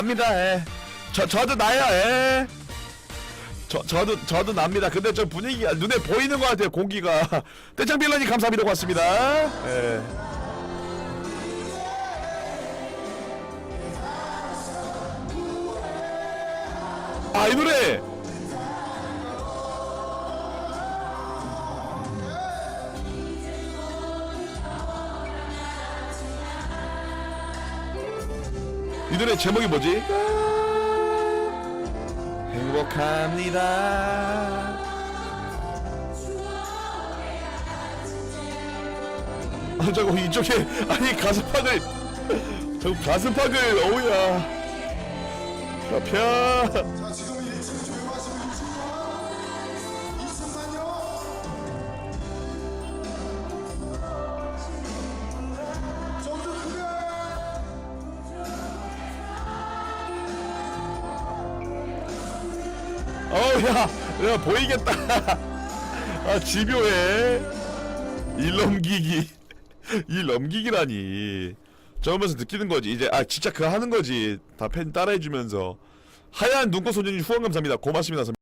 납니다. 예. 저 저도 나요. 예. 저 저도 저도 납니다. 근데 저 분위기가 눈에 보이는 것 같아요. 공기가. 떼창빌런이 감사합니다. 고맙습니다. 예. 아 이 노래. 이 노래 제목이 뭐지? 행복합니다. 아 저거 이쪽에 아니 가슴팍을 저거 가슴팍을 어우야 펴 어우 야 야 보이겠다. 아 집요해. 일 넘기기. 일 넘기기라니. 저러면서 느끼는 거지. 이제 아 진짜 그거 하는 거지. 다 팬 따라해주면서. 하얀 눈꽃 소년이 후원 감사합니다. 고맙습니다.